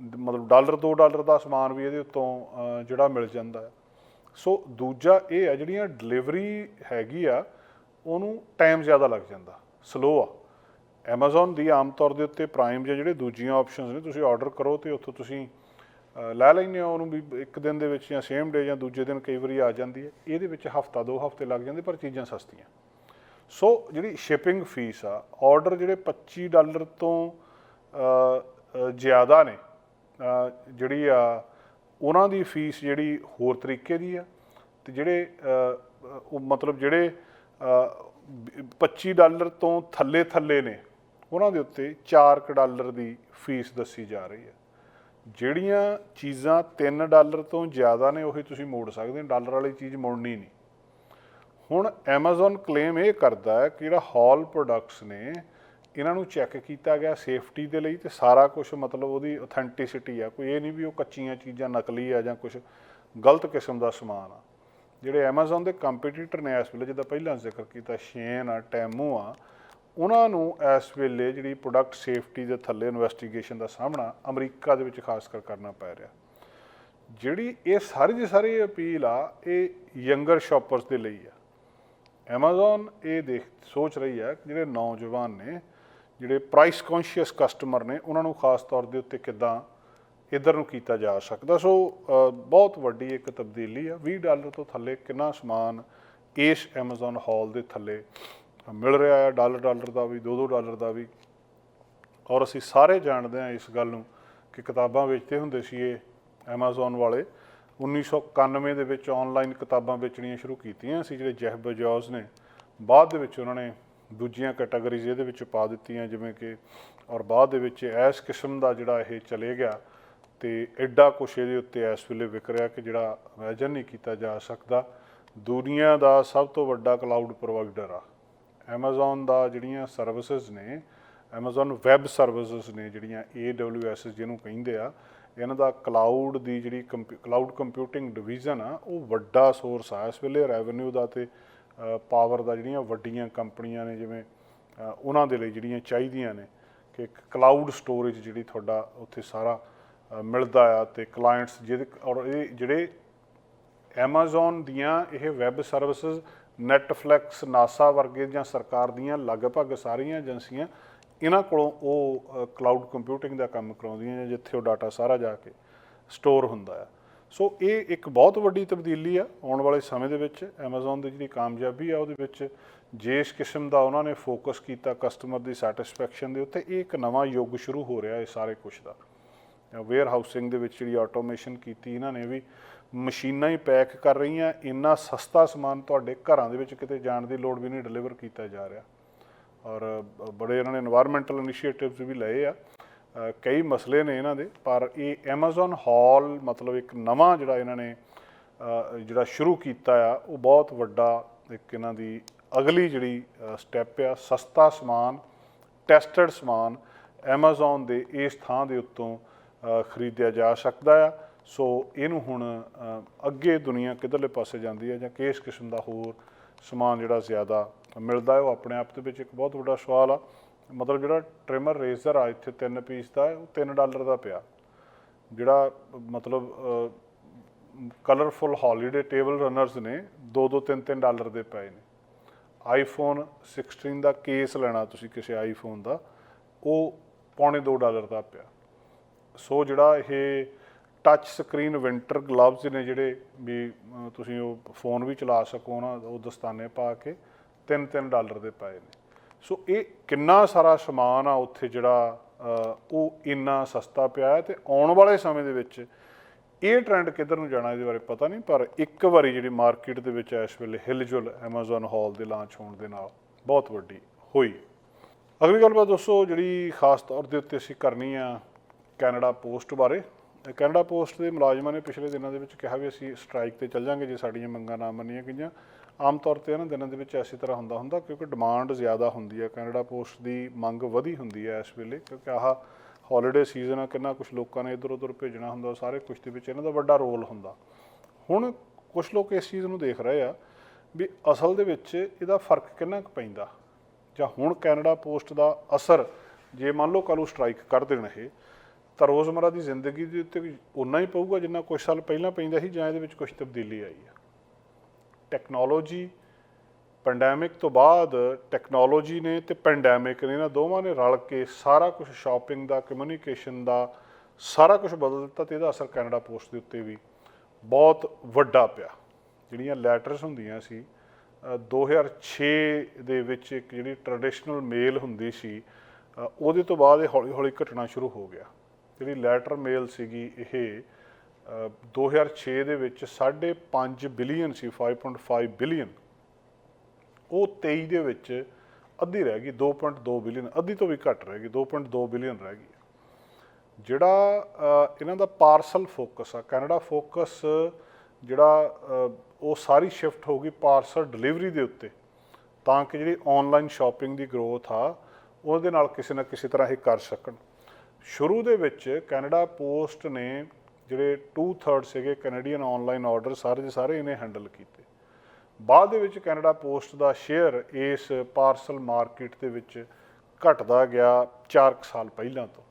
ਮਤਲਬ ਡਾਲਰ 2 ਡਾਲਰ ਦਾ ਸਮਾਨ ਵੀ ਇਹਦੇ ਉੱਤੋਂ ਜਿਹੜਾ ਮਿਲ ਜਾਂਦਾ ਹੈ ਸੋ ਦੂਜਾ ਇਹ ਆ, ਜਿਹੜੀਆਂ ਡਿਲੀਵਰੀ ਹੈਗੀ ਆ, ਉਹਨੂੰ ਟਾਈਮ ਜ਼ਿਆਦਾ ਲੱਗ ਜਾਂਦਾ ਸਲੋ ਆ। Amazon ਦੀ ਆਮ ਤੌਰ ਦੇ ਉੱਤੇ ਪ੍ਰਾਈਮ ਜਾਂ ਜਿਹੜੇ ਦੂਜੀਆਂ ਆਪਸ਼ਨਸ ਨੇ, ਤੁਸੀਂ ਆਰਡਰ ਕਰੋ ਤੇ ਉੱਥੋਂ ਤੁਸੀਂ ਲੈ ਲੈਂਦੇ ਹੋ ਉਹਨੂੰ ਵੀ ਇੱਕ ਦਿਨ ਦੇ ਵਿੱਚ ਜਾਂ ਸੇਮ ਡੇ ਜਾਂ ਦੂਜੇ ਦਿਨ ਕਈ ਵਾਰੀ ਆ ਜਾਂਦੀ ਹੈ। ਇਹਦੇ ਵਿੱਚ ਹਫਤਾ ਦੋ ਹਫ਼ਤੇ ਲੱਗ ਜਾਂਦੇ ਪਰ ਚੀਜ਼ਾਂ ਸਸਤੀਆਂ। ਸੋ ਜਿਹੜੀ ਸ਼ਿਪਿੰਗ ਫੀਸ ਆ ਆਰਡਰ ਜਿਹੜੇ 25 ਡਾਲਰ ਤੋਂ ਜ਼ਿਆਦਾ ਨੇ ਜਿਹੜੀ ਆ ਉਹਨਾਂ ਦੀ ਫੀਸ ਜਿਹੜੀ ਹੋਰ ਤਰੀਕੇ ਦੀ ਆ। ਤੇ ਜਿਹੜੇ ਉਹ ਮਤਲਬ ਜਿਹੜੇ ਅ, 25 ਡਾਲਰ ਤੋਂ ਥੱਲੇ ਥੱਲੇ ਨੇ ਉਹਨਾਂ ਦੇ ਉੱਤੇ 4 ਡਾਲਰ ਦੀ ਫੀਸ ਦੱਸੀ ਜਾ ਰਹੀ ਹੈ। ਜਿਹੜੀਆਂ ਚੀਜ਼ਾਂ 3 ਡਾਲਰ ਤੋਂ ਜ਼ਿਆਦਾ ਨੇ, ਉਹੀ ਤੁਸੀਂ ਮੋੜ ਸਕਦੇ ਹੋ। ਡਾਲਰ ਵਾਲੀ ਚੀਜ਼ ਮੋੜਨੀ ਨਹੀਂ। ਹੁਣ Amazon ਕਲੇਮ ਇਹ ਕਰਦਾ ਹੈ ਕਿ ਜਿਹੜਾ ਹਾਲ ਪ੍ਰੋਡਕਟਸ ਨੇ, ਇਹਨਾਂ ਨੂੰ ਚੈੱਕ ਕੀਤਾ ਗਿਆ ਸੇਫਟੀ ਦੇ ਲਈ ਤੇ ਸਾਰਾ ਕੁਝ ਮਤਲਬ ਉਹਦੀ ਅਥੈਂਟਿਸਿਟੀ ਆ। ਕੋਈ ਇਹ ਨਹੀਂ ਵੀ ਉਹ ਕੱਚੀਆਂ ਚੀਜ਼ਾਂ ਨਕਲੀ ਆ ਜਾਂ ਕੁਝ ਗਲਤ ਕਿਸਮ ਦਾ ਸਮਾਨ ਆ। ਜਿਹੜੇ Amazon ਦੇ ਕੰਪੀਟੀਟਰ ਨੇ ਇਸ ਵੇਲੇ, ਜਿੱਦਾਂ ਪਹਿਲਾਂ ਜ਼ਿਕਰ ਕੀਤਾ ਸ਼ੇਨ ਆ ਟੈਮੂ ਆ ਉਹਨਾਂ ਨੂੰ ਇਸ ਵੇਲੇ ਜਿਹੜੀ ਪ੍ਰੋਡਕਟ ਸੇਫਟੀ ਦੇ ਥੱਲੇ ਇਨਵੈਸਟੀਗੇਸ਼ਨ ਦਾ ਸਾਹਮਣਾ ਅਮਰੀਕਾ ਦੇ ਵਿੱਚ ਖਾਸ ਕਰ ਕਰਨਾ ਪੈ ਰਿਹਾ। ਜਿਹੜੀ ਇਹ ਸਾਰੀ ਦੀ ਸਾਰੀ ਅਪੀਲ ਆ, ਇਹ ਯੰਗਰ ਸ਼ਾਪਰਸ ਦੇ ਲਈ ਆ। Amazon ਇਹ ਦੇਖ, ਸੋਚ ਰਹੀ ਹੈ ਕਿ ਜਿਹੜੇ ਨੌਜਵਾਨ ਨੇ, ਜਿਹੜੇ ਪ੍ਰਾਈਸ ਕੌਨਸ਼ੀਅਸ ਕਸਟਮਰ ਨੇ, ਉਹਨਾਂ ਨੂੰ ਖਾਸ ਤੌਰ ਦੇ ਉੱਤੇ ਕਿੱਦਾਂ ਇਧਰ ਨੂੰ ਕੀਤਾ ਜਾ ਸਕਦਾ। ਸੋ ਬਹੁਤ ਵੱਡੀ ਇੱਕ ਤਬਦੀਲੀ ਆ। 20 ਡਾਲਰ ਤੋਂ ਥੱਲੇ ਕਿੰਨਾ ਸਮਾਨ ਇਸ Amazon ਹਾਲ ਦੇ ਥੱਲੇ ਮਿਲ ਰਿਹਾ ਹੈ ਡਾਲਰ ਡਾਲਰ ਦਾ ਵੀ 2-2 ਡਾਲਰ ਦਾ ਵੀ। ਔਰ ਅਸੀਂ ਸਾਰੇ ਜਾਣਦੇ ਹਾਂ ਇਸ ਗੱਲ ਨੂੰ ਕਿ ਕਿਤਾਬਾਂ ਵੇਚਦੇ ਹੁੰਦੇ ਸੀ ਇਹ Amazon ਵਾਲੇ। 1991 ਦੇ ਵਿੱਚ ਆਨਲਾਈਨ ਕਿਤਾਬਾਂ ਵੇਚਣੀਆਂ ਸ਼ੁਰੂ ਕੀਤੀਆਂ ਸੀ, ਜਿਹੜੇ ਜੈਫ ਬਜੋਸ ਨੇ। ਬਾਅਦ ਦੇ ਵਿੱਚ ਉਹਨਾਂ ਨੇ ਦੂਜੀਆਂ ਕੈਟਾਗਰੀਜ਼ ਇਹਦੇ ਵਿੱਚ ਪਾ ਦਿੱਤੀਆਂ, ਜਿਵੇਂ ਕਿ ਔਰ ਬਾਅਦ ਦੇ ਵਿੱਚ ਇਸ ਕਿਸਮ ਦਾ ਜਿਹੜਾ ਇਹ ਚਲੇ ਗਿਆ ਤੇ ਐਡਾ ਕੁਛ ਇਹਦੇ ਉੱਤੇ ਇਸ ਵੇਲੇ ਵਿਕ ਰਿਹਾ ਕਿ ਜਿਹੜਾ ਇਮੇਜਿਨ ਨਹੀਂ ਕੀਤਾ ਜਾ ਸਕਦਾ। ਦੁਨੀਆ ਦਾ ਸਭ ਤੋਂ ਵੱਡਾ ਕਲਾਊਡ ਪ੍ਰੋਵਾਈਡਰ ਆ। Amazon ਦਾ ਜਿਹੜੀਆਂ ਸਰਵਿਸਿਜ਼ ਨੇ, Amazon ਵੈਬ ਸਰਵਿਸਿਜ਼ ਨੇ ਜਿਹੜੀਆਂ AWS ਜਿਹਨੂੰ ਕਹਿੰਦੇ ਆ, ਇਹਨਾਂ ਦਾ ਕਲਾਊਡ ਦੀ ਜਿਹੜੀ ਕਲਾਊਡ ਕੰਪਿਊਟਿੰਗ ਡਿਵੀਜ਼ਨ ਆ, ਉਹ ਵੱਡਾ ਸੋਰਸ ਆ। ਇਸ ਵੇਲੇ ਰੈਵਨਿਊ ਦਾ ਤੇ ਪਾਵਰ ਦਾ ਜਿਹੜੀਆਂ ਵੱਡੀਆਂ ਕੰਪਨੀਆਂ ਨੇ, ਜਿਵੇਂ ਉਹਨਾਂ ਦੇ ਲਈ ਜਿਹੜੀਆਂ ਚਾਹੀਦੀਆਂ ਨੇ ਕਿ ਇੱਕ ਕਲਾਊਡ ਸਟੋਰੇਜ ਜਿਹੜੀ ਤੁਹਾਡਾ ਉੱਥੇ ਸਾਰਾ ਮਿਲਦਾ ਆ ਤੇ ਕਲਾਇੰਟਸ ਜਿਹਦੇ, ਔਰ ਇਹ ਜਿਹੜੇ Amazon ਦੀਆਂ ਇਹ ਵੈਬ ਸਰਵਿਸਿਜ਼ Netflix ਨਾਸਾ ਵਰਗੇ ਜਾਂ ਸਰਕਾਰ ਦੀਆਂ ਲਗਭਗ ਸਾਰੀਆਂ ਏਜੰਸੀਆਂ ਇਹਨਾਂ ਕੋਲੋਂ ਉਹ ਕਲਾਊਡ ਕੰਪਿਊਟਿੰਗ ਦਾ ਕੰਮ ਕਰਾਉਂਦੀਆਂ ਜਾਂ ਜਿੱਥੇ ਉਹ ਡਾਟਾ ਸਾਰਾ ਜਾ ਕੇ ਸਟੋਰ ਹੁੰਦਾ ਆ। ਸੋ ਇਹ ਇੱਕ ਬਹੁਤ ਵੱਡੀ ਤਬਦੀਲੀ ਆ ਆਉਣ ਵਾਲੇ ਸਮੇਂ ਦੇ ਵਿੱਚ। Amazon ਦੀ ਜਿਹੜੀ ਕਾਮਯਾਬੀ ਆ ਉਹਦੇ ਵਿੱਚ ਜਿਸ ਕਿਸਮ ਦਾ ਉਹਨਾਂ ਨੇ ਫੋਕਸ ਕੀਤਾ ਕਸਟਮਰ ਦੀ ਸੈਟੀਸਫੈਕਸ਼ਨ ਦੇ ਉੱਤੇ। ਇਹ ਇੱਕ ਨਵਾਂ ਯੁੱਗ ਸ਼ੁਰੂ ਹੋ ਰਿਹਾ ਹੈ ਸਾਰੇ ਕੁਝ ਦਾ। ਵੇਅਰ ਹਾਊਸਿੰਗ ਦੇ ਵਿੱਚ ਜਿਹੜੀ ਆਟੋਮੇਸ਼ਨ ਕੀਤੀ ਇਹਨਾਂ ਨੇ ਵੀ ਮਸ਼ੀਨਾਂ ਹੀ ਪੈਕ ਕਰ ਰਹੀਆਂ, ਇੰਨਾ ਸਸਤਾ ਸਮਾਨ ਤੁਹਾਡੇ ਘਰਾਂ ਦੇ ਵਿੱਚ ਕਿਤੇ ਜਾਣ ਦੀ ਲੋੜ ਵੀ ਨਹੀਂ ਡਿਲੀਵਰ ਕੀਤਾ ਜਾ ਰਿਹਾ। ਔਰ ਬੜੇ ਇਹਨਾਂ ਨੇ এনवायरमेंटल ਇਨੀਸ਼ੀਏਟਿਵਸ ਵੀ ਲਏ ਆ। ਕਈ ਮਸਲੇ ਨੇ ਇਹਨਾਂ ਦੇ, ਪਰ ਇਹ Amazon ਹਾਲ ਮਤਲਬ ਇੱਕ ਨਵਾਂ ਜਿਹੜਾ ਇਹਨਾਂ ਨੇ ਜਿਹੜਾ ਸ਼ੁਰੂ ਕੀਤਾ ਆ, ਉਹ ਬਹੁਤ ਵੱਡਾ ਇੱਕ ਇਹਨਾਂ ਦੀ ਅਗਲੀ ਜਿਹੜੀ ਸਟੈਪ ਆ, ਸਸਤਾ ਸਮਾਨ ਟੈਸਟਡ ਸਮਾਨ Amazon ਦੇ ਇਸ ਥਾਂ ਦੇ ਉੱਤੋਂ ਖਰੀਦਿਆ ਜਾ ਸਕਦਾ ਆ। ਸੋ ਇਹਨੂੰ ਹੁਣ ਅੱਗੇ ਦੁਨੀਆ ਕਿੱਧਰਲੇ ਪਾਸੇ ਜਾਂਦੀ ਹੈ ਜਾਂ ਕਿਸ ਕਿਸਮ ਦਾ ਹੋਰ ਸਮਾਨ ਜਿਹੜਾ ਜ਼ਿਆਦਾ ਮਿਲਦਾ ਹੈ, ਉਹ ਆਪਣੇ ਆਪ ਦੇ ਵਿੱਚ ਇੱਕ ਬਹੁਤ ਵੱਡਾ ਸਵਾਲ ਆ। ਮਤਲਬ ਜਿਹੜਾ ਟ੍ਰਿਮਰ ਰੇਜ਼ਰ ਆ, ਇੱਥੇ 3 ਪੀਸ ਦਾ ਉਹ 3 ਡਾਲਰ ਦਾ ਪਿਆ। ਜਿਹੜਾ, ਮਤਲਬ ਕਲਰਫੁਲ ਹੌਲੀਡੇ ਟੇਬਲ ਰਨਰਸ ਨੇ 2-2 3-3 ਡਾਲਰ ਦੇ ਪਏ ਨੇ। ਆਈਫੋਨ 16 ਦਾ ਕੇਸ ਲੈਣਾ ਤੁਸੀਂ ਕਿਸੇ ਆਈਫੋਨ ਦਾ, ਉਹ ਪੌਣੇ 2 ਡਾਲਰ ਦਾ ਪਿਆ। ਸੋ ਜਿਹੜਾ ਇਹ ਟੱਚ ਸਕਰੀਨ ਵਿੰਟਰ ਗਲਵਜ਼ ਨੇ ਜਿਹੜੇ ਵੀ ਤੁਸੀਂ ਉਹ ਫੋਨ ਵੀ ਚਲਾ ਸਕੋ ਨਾ, ਉਹ ਦਸਤਾਨੇ ਪਾ ਕੇ 3-3 ਡਾਲਰ ਦੇ ਪਏ ਨੇ। ਸੋ ਇਹ ਕਿੰਨਾ ਸਾਰਾ ਸਮਾਨ ਆ ਉੱਥੇ ਜਿਹੜਾ ਉਹ ਇੰਨਾ ਸਸਤਾ ਪਿਆ ਹੈ ਤੇ ਆਉਣ ਵਾਲੇ ਸਮੇਂ ਦੇ ਵਿੱਚ ਇਹ ਟ੍ਰੈਂਡ ਕਿੱਧਰ ਨੂੰ ਜਾਣਾ ਇਹਦੇ ਬਾਰੇ ਪਤਾ ਨਹੀਂ, ਪਰ ਇੱਕ ਵਾਰੀ ਜਿਹੜੀ ਮਾਰਕੀਟ ਦੇ ਵਿੱਚ ਇਸ ਵੇਲੇ ਹਿਲਜੁਲ Amazon ਹਾਲ ਦੇ ਲਾਂਚ ਹੋਣ ਦੇ ਨਾਲ ਬਹੁਤ ਵੱਡੀ ਹੋਈ। ਅਗਲੀ ਗੱਲਬਾਤ ਦੋਸਤੋ ਜਿਹੜੀ ਖਾਸ ਤੌਰ ਦੇ ਉੱਤੇ ਅਸੀਂ ਕਰਨੀ ਆ ਕੈਨੇਡਾ ਪੋਸਟ ਬਾਰੇ ਕੈਨੇਡਾ ਪੋਸਟ ਦੇ ਮੁਲਾਜ਼ਮਾਂ ਨੇ ਪਿਛਲੇ ਦਿਨਾਂ ਦੇ ਵਿੱਚ ਕਿਹਾ ਵੀ ਅਸੀਂ ਸਟ੍ਰਾਈਕ ਤੇ ਚੱਲ ਜਾਾਂਗੇ ਜੇ ਸਾਡੀਆਂ ਮੰਗਾਂ ਨਾ ਮੰਨੀਆਂ ਗਈਆਂ। ਆਮ ਤੌਰ ਤੇ ਇਹਨਾਂ ਦਿਨਾਂ ਦੇ ਵਿੱਚ ਐਸੀ ਤਰ੍ਹਾਂ ਹੁੰਦਾ ਹੁੰਦਾ ਕਿਉਂਕਿ ਡਿਮਾਂਡ ਜ਼ਿਆਦਾ ਹੁੰਦੀ ਹੈ। ਕੈਨੇਡਾ ਪੋਸਟ ਦੀ ਮੰਗ ਵਧੀ ਹੁੰਦੀ ਹੈ ਇਸ ਵੇਲੇ ਕਿਉਂਕਿ ਆਹ ਹੌਲੀਡੇ ਸੀਜ਼ਨ ਆ, ਕਿੰਨਾ ਕੁਝ ਲੋਕਾਂ ਨੇ ਇੱਧਰ ਉੱਧਰ ਭੇਜਣਾ ਹੁੰਦਾ ਸਾਰੇ ਕੁਝ ਦੇ ਵਿੱਚ ਇਹਨਾਂ ਦਾ ਵੱਡਾ ਰੋਲ ਹੁੰਦਾ। ਹੁਣ ਕੁਝ ਲੋਕ ਇਸ ਚੀਜ਼ ਨੂੰ ਦੇਖ ਰਹੇ ਆ ਵੀ ਅਸਲ ਦੇ ਵਿੱਚ ਇਹਦਾ ਫ਼ਰਕ ਕਿੰਨਾ ਕੁ ਪੈਂਦਾ। ਜਾਂ ਹੁਣ ਕੈਨੇਡਾ ਪੋਸਟ ਦਾ ਅਸਰ, ਜੇ ਮੰਨ ਲਓ ਕੱਲ੍ਹ ਨੂੰ ਸਟ੍ਰਾਈਕ ਕਰ ਦੇਣ ਇਹ ਤਾਂ ਰੋਜ਼ਮਰਾ ਦੀ ਜ਼ਿੰਦਗੀ ਦੇ ਉੱਤੇ ਉਨਾ ਹੀ ਪਊਗਾ ਜਿੰਨਾ ਕੁਝ ਸਾਲ ਪਹਿਲਾਂ ਪੈਂਦਾ ਸੀ ਜਾਂ ਇਹਦੇ ਵਿੱਚ ਕੁਝ ਤਬਦੀਲੀ ਆਈ ਹੈ ਟੈਕਨੋਲੋਜੀ ਪੈਂਡੈਮਿਕ ਤੋਂ ਬਾਅਦ ਟੈਕਨੋਲੋਜੀ ਨੇ ਤੇ ਪੈਂਡੈਮਿਕ ਨੇ ਇਹਨਾਂ ਦੋਵਾਂ ਨੇ ਰਲ ਕੇ ਸਾਰਾ ਕੁਝ ਸ਼ਾਪਿੰਗ ਦਾ ਕਮਿਊਨੀਕੇਸ਼ਨ ਦਾ ਸਾਰਾ ਕੁਝ ਬਦਲ ਦਿੱਤਾ ਤੇ ਇਹਦਾ ਅਸਰ ਕੈਨੇਡਾ ਪੋਸਟ ਦੇ ਉੱਤੇ ਵੀ ਬਹੁਤ ਵੱਡਾ ਪਿਆ। ਜਿਹੜੀਆਂ ਲੈਟਰਸ ਹੁੰਦੀਆਂ ਸੀ ਅ, 2006 ਦੇ ਵਿੱਚ ਇੱਕ ਜਿਹੜੀ ਟ੍ਰੈਡੀਸ਼ਨਲ ਮੇਲ ਹੁੰਦੀ ਸੀ ਉਹਦੇ ਤੋਂ ਬਾਅਦ ਇਹ ਹੌਲੀ ਹੌਲੀ ਘਟਣਾ ਸ਼ੁਰੂ ਹੋ ਗਿਆ। ਜਿਹੜੀ ਲੈਟਰ ਮੇਲ ਸੀਗੀ ਇਹ ਅ, 2006 ਦੇ ਵਿੱਚ 5.5 ਬਿਲੀਅਨ ਸੀ 5.5 ਬਿਲੀਅਨ। ਉਹ 23 ਦੇ ਵਿੱਚ ਅੱਧੀ ਰਹਿ ਗਈ 2.2 ਬਿਲੀਅਨ ਅੱਧੀ ਤੋਂ ਵੀ ਘੱਟ ਰਹਿ ਗਈ 2.2 ਬਿਲੀਅਨ ਰਹਿ ਗਈ। ਜਿਹੜਾ ਇਹਨਾਂ ਦਾ ਪਾਰਸਲ ਫੋਕਸ ਆ ਕੈਨੇਡਾ ਫੋਕਸ ਜਿਹੜਾ ਉਹ ਸਾਰੀ ਸ਼ਿਫਟ ਹੋ ਗਈ ਪਾਰਸਲ ਡਿਲੀਵਰੀ ਦੇ ਉੱਤੇ ਤਾਂ ਕਿ ਜਿਹੜੀ ਆਨਲਾਈਨ ਸ਼ਾਪਿੰਗ ਦੀ ਗਰੋਥ ਆ ਉਹਦੇ ਨਾਲ ਕਿਸੇ ਨਾ ਕਿਸੇ ਤਰ੍ਹਾਂ ਇਹ ਕਰ ਸਕਣ। ਸ਼ੁਰੂ ਦੇ ਵਿੱਚ ਕੈਨੇਡਾ ਪੋਸਟ ਨੇ ਜਿਹੜੇ 2/3 ਸੀਗੇ ਕੈਨੇਡੀਅਨ ਆਨਲਾਈਨ ਆਰਡਰ ਸਾਰੇ ਦੇ ਸਾਰੇ ਇਹਨੇ ਹੈਂਡਲ ਕੀਤੇ। ਬਾਅਦ ਦੇ ਵਿੱਚ ਕੈਨੇਡਾ ਪੋਸਟ ਦਾ ਸ਼ੇਅਰ ਇਸ ਪਾਰਸਲ ਮਾਰਕੀਟ ਦੇ ਵਿੱਚ ਘਟਦਾ ਗਿਆ 4 ਸਾਲ ਪਹਿਲਾਂ ਤੋਂ।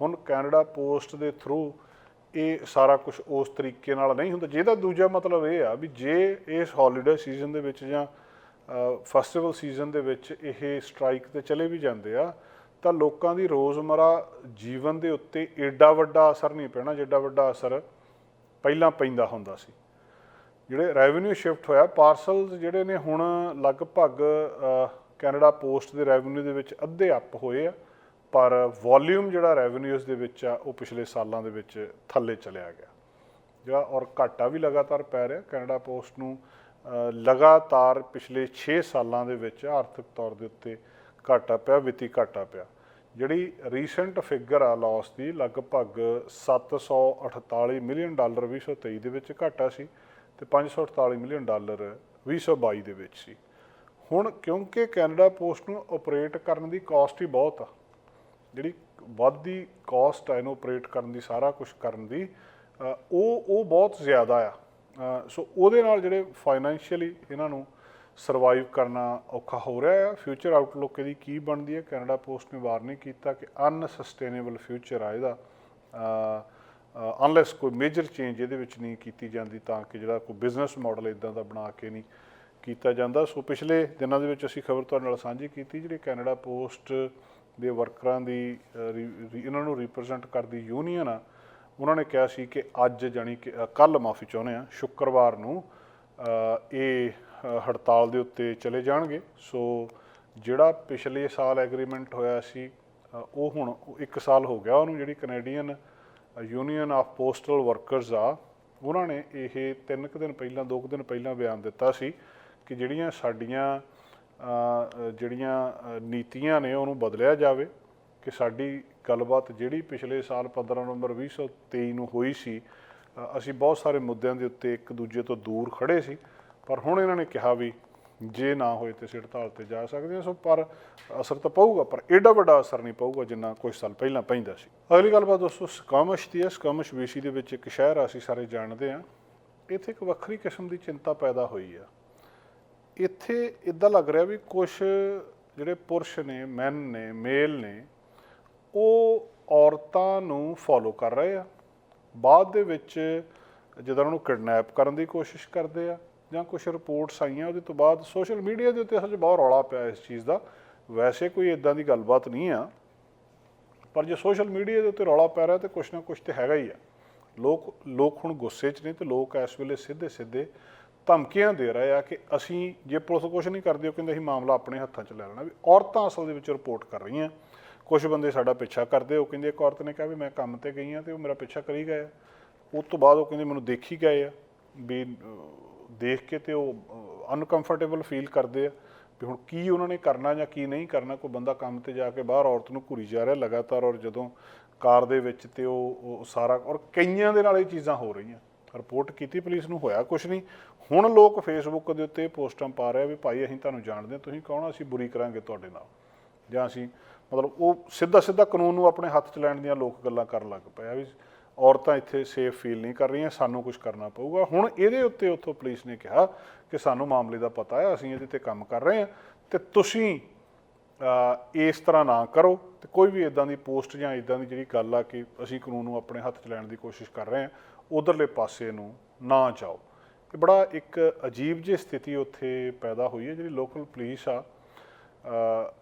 ਹੁਣ ਕੈਨੇਡਾ ਪੋਸਟ ਦੇ ਥਰੂ ਇਹ ਸਾਰਾ ਕੁਝ ਉਸ ਤਰੀਕੇ ਨਾਲ ਨਹੀਂ ਹੁੰਦਾ। ਜਿਹਦਾ ਦੂਜਾ ਮਤਲਬ ਇਹ ਆ ਵੀ ਜੇ ਇਸ ਹੌਲੀਡੇ ਸੀਜ਼ਨ ਦੇ ਵਿੱਚ ਜਾਂ ਫੈਸਟੀਵਲ ਸੀਜ਼ਨ ਦੇ ਵਿੱਚ ਇਹ ਸਟ੍ਰਾਈਕ ਤੇ ਚਲੇ ਵੀ ਜਾਂਦੇ ਆ ਤਾਂ ਲੋਕਾਂ ਦੀ ਰੋਜ਼ਮਰਾ ਜੀਵਨ ਦੇ ਉੱਤੇ ਏਡਾ ਵੱਡਾ ਅਸਰ ਨਹੀਂ ਪੈਣਾ, ਜਿੱਡਾ ਵੱਡਾ ਅਸਰ ਪਹਿਲਾਂ ਪੈਂਦਾ ਹੁੰਦਾ ਸੀ। ਜਿਹੜੇ ਰੈਵਨਿਊ ਸ਼ਿਫਟ ਹੋਇਆ ਪਾਰਸਲਸ ਜਿਹੜੇ ਨੇ ਹੁਣ ਲਗਭਗ ਕੈਨੇਡਾ ਪੋਸਟ ਦੇ ਰੈਵਨਿਊ ਦੇ ਵਿੱਚ ਅੱਧੇ ਅਪ ਹੋਏ ਆ, ਪਰ ਵੋਲਿਊਮ ਜਿਹੜਾ ਰੈਵਨਿਊਜ਼ ਦੇ ਵਿੱਚ ਆ, ਉਹ ਪਿਛਲੇ ਸਾਲਾਂ ਦੇ ਵਿੱਚ ਥੱਲੇ ਚਲਿਆ ਗਿਆ। ਜਿਹੜਾ ਔਰ ਘਾਟਾ ਵੀ ਲਗਾਤਾਰ ਪੈ ਰਿਹਾ ਕੈਨੇਡਾ ਪੋਸਟ ਨੂੰ ਲਗਾਤਾਰ ਪਿਛਲੇ 6 ਸਾਲਾਂ ਦੇ ਵਿੱਚ ਆਰਥਿਕ ਤੌਰ ਦੇ ਉੱਤੇ ਘਾਟਾ ਪਿਆ, ਵਿੱਤੀ ਘਾਟਾ ਪਿਆ। ਜਿਹੜੀ ਰੀਸੈਂਟ ਫਿਗਰ ਆ ਲਾਸ ਦੀ, ਲਗਭਗ 748 ਮਿਲੀਅਨ ਡਾਲਰ 2023 ਦੇ ਵਿੱਚ ਘਾਟਾ ਸੀ ਤੇ 548 ਮਿਲੀਅਨ ਡਾਲਰ 2022 ਦੇ ਵਿੱਚ ਸੀ। ਹੁਣ ਕਿਉਂਕਿ ਕੈਨੇਡਾ ਪੋਸਟ ਨੂੰ ਆਪਰੇਟ ਕਰਨ ਦੀ ਕਾਸਟ ਹੀ ਬਹੁਤ ਆ, ਜਿਹੜੀ ਵੱਧਦੀ ਕਾਸਟ ਆ ਇਹਨੂੰ ਆਪਰੇਟ ਕਰਨ ਦੀ, ਸਾਰਾ ਕੁਝ ਕਰਨ ਦੀ ਉਹ ਉਹ ਬਹੁਤ ਜ਼ਿਆਦਾ ਆ। ਸੋ ਉਹਦੇ ਨਾਲ ਜਿਹੜੇ ਫਾਈਨੈਂਸ਼ੀਅਲੀ ਇਹਨਾਂ ਨੂੰ ਸਰਵਾਈਵ ਕਰਨਾ ਔਖਾ ਹੋ ਰਿਹਾ ਹੈ। ਫਿਊਚਰ ਆਊਟਲੁੱਕ ਇਹਦੀ ਕੀ ਬਣਦੀ ਹੈ? ਕੈਨੇਡਾ ਪੋਸਟ ਨੇ ਵਾਰਨਿੰਗ ਕੀਤਾ ਕਿ ਅਨਸਸਟੇਨੇਬਲ ਫਿਊਚਰ ਆ ਇਹਦਾ। ਅਨਲੈਸ ਕੋਈ ਮੇਜਰ ਚੇਂਜ ਇਹਦੇ ਵਿੱਚ ਨਹੀਂ ਕੀਤੀ ਜਾਂਦੀ ਤਾਂ ਕਿ ਜਿਹੜਾ ਕੋਈ ਬਿਜ਼ਨਸ ਮਾਡਲ ਇਦਾਂ ਦਾ ਬਣਾ ਕੇ ਨਹੀਂ ਕੀਤਾ ਜਾਂਦਾ। ਸੋ ਪਿਛਲੇ ਦਿਨਾਂ ਦੇ ਵਿੱਚ ਅਸੀਂ ਖਬਰ ਤੁਹਾਡੇ ਨਾਲ ਸਾਂਝੀ ਕੀਤੀ ਜਿਹੜੀ ਕੈਨੇਡਾ ਪੋਸਟ ਦੇ ਵਰਕਰਾਂ ਦੀ ਅ, ਇਹਨਾਂ ਨੂੰ ਰਿਪਰੈਜ਼ੈਂਟ ਕਰਦੀ ਯੂਨੀਅਨ ਆ। ਉਹਨਾਂ ਨੇ ਕਿਹਾ ਸੀ ਕਿ ਅੱਜ ਜਾਣੀ ਕਿ ਕੱਲ ਮਾਫੀ ਚਾਹੁੰਦੇ ਆ ਸ਼ੁੱਕਰਵਾਰ ਨੂੰ ਇਹ ਹੜਤਾਲ ਦੇ ਉੱਤੇ ਚਲੇ ਜਾਣਗੇ। ਸੋ ਜਿਹੜਾ ਪਿਛਲੇ ਸਾਲ ਐਗਰੀਮੈਂਟ ਹੋਇਆ ਸੀ ਉਹ ਹੁਣ 1 ਸਾਲ ਹੋ ਗਿਆ ਉਹਨੂੰ, ਜਿਹੜੀ Canadian union of postal workers ਆ, ਉਹਨਾਂ ਨੇ ਇਹ ਤਿੰਨ ਕੁ ਦਿਨ ਪਹਿਲਾਂ, ਦੋ ਕੁ ਦਿਨ ਪਹਿਲਾਂ ਬਿਆਨ ਦਿੱਤਾ ਸੀ ਕਿ ਜਿਹੜੀਆਂ ਸਾਡੀਆਂ ਜਿਹੜੀਆਂ ਨੀਤੀਆਂ ਨੇ ਉਹਨੂੰ ਬਦਲਿਆ ਜਾਵੇ, ਕਿ ਸਾਡੀ ਗੱਲਬਾਤ ਜਿਹੜੀ ਪਿਛਲੇ ਸਾਲ 15 ਨਵੰਬਰ 2023 ਨੂੰ ਹੋਈ ਸੀ ਅਸੀਂ ਬਹੁਤ ਸਾਰੇ ਮੁੱਦਿਆਂ ਦੇ ਉੱਤੇ ਇੱਕ ਦੂਜੇ ਤੋਂ ਦੂਰ ਖੜੇ ਸੀ। ਪਰ ਹੁਣ ਇਹਨਾਂ ਨੇ ਕਿਹਾ ਵੀ ਜੇ ਨਾ ਹੋਏ ਤੇ ਅਸੀਂ ਹੜਤਾਲ ਤੇ ਜਾ ਸਕਦੇ ਹਾਂ ਸੋ ਪਰ ਅਸਰ ਤਾਂ ਪਊਗਾ ਪਰ ਐਡਾ ਵੱਡਾ ਅਸਰ ਨਹੀਂ ਪਊਗਾ ਜਿੰਨਾ ਕੁਝ ਸਾਲ ਪਹਿਲਾਂ ਪੈਂਦਾ ਸੀ। ਅਗਲੀ ਗੱਲਬਾਤ ਦੋਸਤੋ ਸਕਾਮਸ਼ ਦੀ ਹੈ। ਸਕਾਮਸ਼ ਵੇਸ਼ੀ ਦੇ ਵਿੱਚ ਇੱਕ ਸ਼ਹਿਰ ਆ, ਅਸੀਂ ਸਾਰੇ ਜਾਣਦੇ ਹਾਂ। ਇੱਥੇ ਇੱਕ ਵੱਖਰੀ ਕਿਸਮ ਦੀ ਚਿੰਤਾ ਪੈਦਾ ਹੋਈ ਆ। ਇੱਥੇ ਇਦਾਂ ਲੱਗ ਰਿਹਾ ਵੀ ਕੁਝ ਜਿਹੜੇ ਪੁਰਸ਼ ਨੇ ਮੈਨ ਨੇ ਮੇਲ ਨੇ ਉਹ ਔਰਤਾਂ ਨੂੰ ਫੋਲੋ ਕਰ ਰਹੇ ਆ। ਬਾਅਦ ਦੇ ਵਿੱਚ ਜਦੋਂ ਉਹਨੂੰ ਕਿਡਨੈਪ ਕਰਨ ਦੀ ਕੋਸ਼ਿਸ਼ ਕਰਦੇ ਆ ਜਾਂ ਕੁਝ ਰਿਪੋਰਟਸ ਆਈਆਂ, ਉਹਦੇ ਤੋਂ ਬਾਅਦ ਸੋਸ਼ਲ ਮੀਡੀਆ ਦੇ ਉੱਤੇ ਹਜੇ ਬਹੁਤ ਰੌਲਾ ਪਿਆ ਇਸ ਚੀਜ਼ ਦਾ। ਵੈਸੇ ਕੋਈ ਇਦਾਂ ਦੀ ਗੱਲਬਾਤ ਨਹੀਂ ਆ, ਪਰ ਜੇ ਸੋਸ਼ਲ ਮੀਡੀਆ ਦੇ ਉੱਤੇ ਰੌਲਾ ਪੈ ਰਿਹਾ ਤੇ ਕੁਛ ਨਾ ਕੁਛ ਤੇ ਹੈਗਾ ਹੀ ਆ। ਲੋਕ ਲੋਕ ਹੁਣ ਗੁੱਸੇ 'ਚ ਨੇ ਤੇ ਲੋਕ ਇਸ ਵੇਲੇ ਸਿੱਧੇ ਸਿੱਧੇ ਧਮਕੀਆਂ ਦੇ ਰਹੇ ਆ ਕਿ ਅਸੀਂ ਜੇ ਪੁਲਿਸ ਕੁਛ ਨਹੀਂ ਕਰਦੀ, ਉਹ ਕਹਿੰਦੇ ਅਸੀਂ ਮਾਮਲਾ ਆਪਣੇ ਹੱਥਾਂ 'ਚ ਲੈ ਲੈਣਾ। ਵੀ ਔਰਤਾਂ ਅਸਲ ਦੇ ਵਿੱਚ ਰਿਪੋਰਟ ਕਰ ਰਹੀਆਂ। ਕੁਝ ਬੰਦੇ ਸਾਡਾ ਪਿੱਛਾ ਕਰਦੇ, ਉਹ ਕਹਿੰਦੇ ਇੱਕ ਔਰਤ ਨੇ ਕਿਹਾ ਵੀ ਮੈਂ ਕੰਮ ਤੇ ਗਈ ਆ ਤੇ ਉਹ ਮੇਰਾ ਪਿੱਛਾ ਕਰੀ ਗਏ ਆ। ਉਸ ਤੋਂ ਬਾਅਦ ਉਹ ਕਹਿੰਦੇ ਮੈਨੂੰ ਦੇਖੀ ਗਏ ਆ ਵੀ ਦੇਖ ਕੇ ਤੇ ਉਹ ਅਨਕੰਫਰਟੇਬਲ ਫੀਲ ਕਰਦੇ ਆ ਵੀ ਹੁਣ ਕੀ ਉਹਨਾਂ ਨੇ ਕਰਨਾ ਜਾਂ ਕੀ ਨਹੀਂ ਕਰਨਾ, ਕੋਈ ਬੰਦਾ ਕੰਮ ਤੇ ਜਾ ਕੇ ਬਾਹਰ ਔਰਤ ਨੂੰ ਘੁਰੀ ਜਾ ਰਿਹਾ ਲਗਾਤਾਰ ਔਰ ਜਦੋਂ ਕਾਰ ਦੇ ਵਿੱਚ ਤੇ ਉਹ ਉਹ ਸਾਰਾ, ਔਰ ਕਈਆਂ ਦੇ ਨਾਲ ਇਹ ਚੀਜ਼ਾਂ ਹੋ ਰਹੀਆਂ। ਰਿਪੋਰਟ ਕੀਤੀ ਪੁਲਿਸ ਨੂੰ, ਹੋਇਆ ਕੁਝ ਨਹੀਂ। ਹੁਣ ਲੋਕ ਫੇਸਬੁੱਕ ਦੇ ਉੱਤੇ ਪੋਸਟਾਂ ਪਾ ਰਹੇ ਵੀ ਭਾਈ ਅਸੀਂ ਤੁਹਾਨੂੰ ਜਾਣਦੇ ਹਾਂ, ਤੁਸੀਂ ਕੌਣ ਅਸੀਂ ਬੁਰੀ ਕਰਾਂਗੇ ਤੁਹਾਡੇ ਨਾਲ। ਜਾਂ ਅਸੀਂ, ਮਤਲਬ ਉਹ ਸਿੱਧਾ ਸਿੱਧਾ ਕਾਨੂੰਨ ਨੂੰ ਆਪਣੇ ਹੱਥ 'ਚ ਲੈਣ ਦੀਆਂ ਲੋਕ ਗੱਲਾਂ ਕਰਨ ਲੱਗ ਪਏ ਆ ਵੀ ਔਰਤਾਂ ਇੱਥੇ ਸੇਫ ਫੀਲ ਨਹੀਂ ਕਰ ਰਹੀਆਂ, ਸਾਨੂੰ ਕੁਝ ਕਰਨਾ ਪਊਗਾ। ਹੁਣ ਇਹਦੇ ਉੱਤੇ ਉੱਥੋਂ ਪੁਲਿਸ ਨੇ ਕਿਹਾ ਕਿ ਸਾਨੂੰ ਮਾਮਲੇ ਦਾ ਪਤਾ ਹੈ, ਅਸੀਂ ਇਹਦੇ ਤੇ ਕੰਮ ਕਰ ਰਹੇ ਹਾਂ ਤੇ ਤੁਸੀਂ ਇਸ ਤਰ੍ਹਾਂ ਨਾ ਕਰੋ ਤੇ ਕੋਈ ਵੀ ਇਦਾਂ ਦੀ ਪੋਸਟ ਜਾਂ ਇਦਾਂ ਦੀ ਜਿਹੜੀ ਗੱਲ ਆ ਕਿ ਅਸੀਂ ਕਾਨੂੰਨ ਨੂੰ ਆਪਣੇ ਹੱਥ 'ਚ ਲੈਣ ਦੀ ਕੋਸ਼ਿਸ਼ ਕਰ ਰਹੇ ਹਾਂ, ਉਧਰਲੇ ਪਾਸੇ ਨੂੰ ਨਾ ਜਾਓ। ਤੇ ਬੜਾ ਇੱਕ ਅਜੀਬ ਜਿਹੀ ਸਥਿਤੀ ਉੱਥੇ ਪੈਦਾ ਹੋਈ ਹੈ, ਜਿਹੜੀ ਲੋਕਲ ਪੁਲਿਸ ਆ